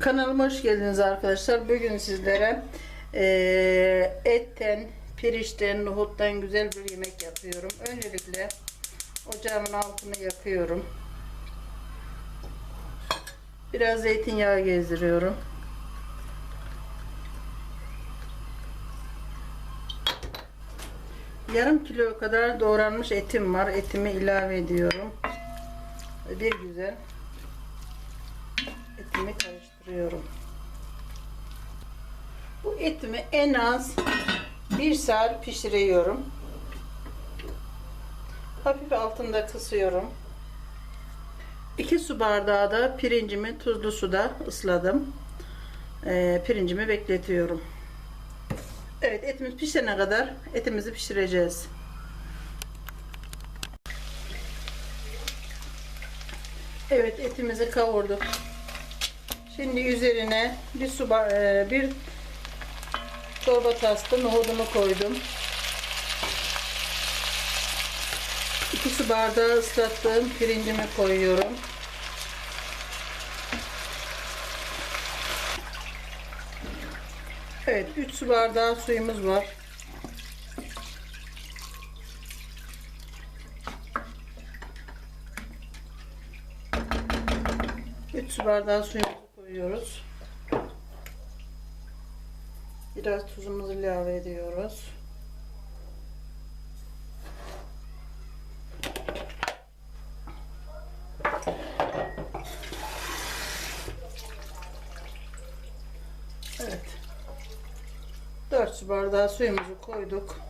Kanalıma hoş geldiniz arkadaşlar. Bugün sizlere eee, etten, pirinçten, nohuttan güzel bir yemek yapıyorum. Öncelikle ocağımın altını yakıyorum. Biraz zeytinyağı gezdiriyorum. Yarım kilo kadar doğranmış etim var. Etimi ilave ediyorum. Bir güzel etimi karıştırıyorum. Bu etimi en az bir saat pişiriyorum. Hafif altında kısıyorum. 2 su bardağı da pirincimi tuzlu suda ısladım. Ee, pirincimi bekletiyorum. Evet etimiz pişene kadar etimizi pişireceğiz. Evet etimizi kavurduk. Şimdi üzerine bir su e, bir çorba taslı nohudumu koydum. 2 su bardağı ıslattığım pirincimi koyuyorum. Evet 3 su bardağı suyumuz var. Üç su bardağı suyumuzu koyuyoruz. Biraz tuzumuzu ilave ediyoruz. Evet. 4 su bardağı suyumuzu koyduk.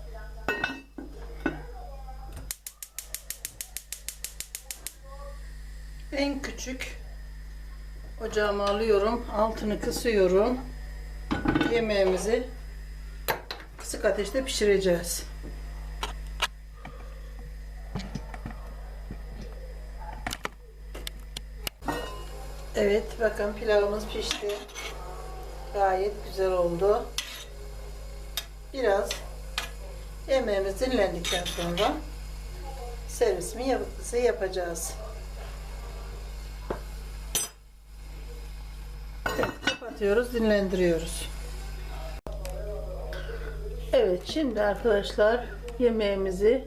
En küçük ocağıma alıyorum. Altını kısıyorum. Yemeğimizi kısık ateşte pişireceğiz. Evet bakın pilavımız pişti. Gayet güzel oldu. Biraz yemeğimiz dinlendikten sonra servisimi yapacağız. Evet, kapatıyoruz, dinlendiriyoruz. Evet, şimdi arkadaşlar yemeğimizi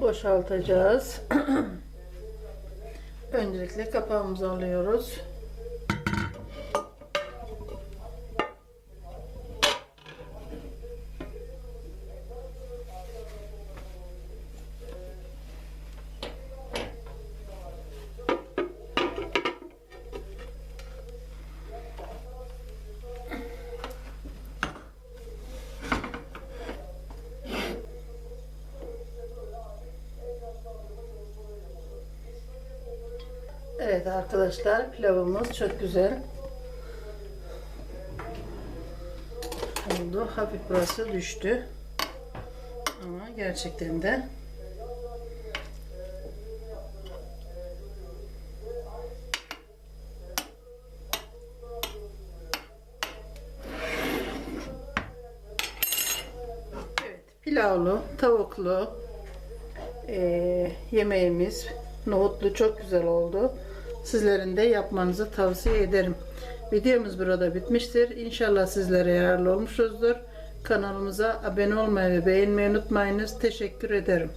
boşaltacağız. Öncelikle kapağımızı alıyoruz. Evet arkadaşlar pilavımız çok güzel oldu. Hafif burası düştü. Ama gerçekten de pilavlı, tavuklu eee, yemeğimiz nohutlu çok güzel oldu. Sizlerin de yapmanızı tavsiye ederim. Videomuz burada bitmiştir. İnşallah sizlere yararlı olmuşuzdur. Kanalımıza abone olmayı ve beğenmeyi unutmayınız. Teşekkür ederim.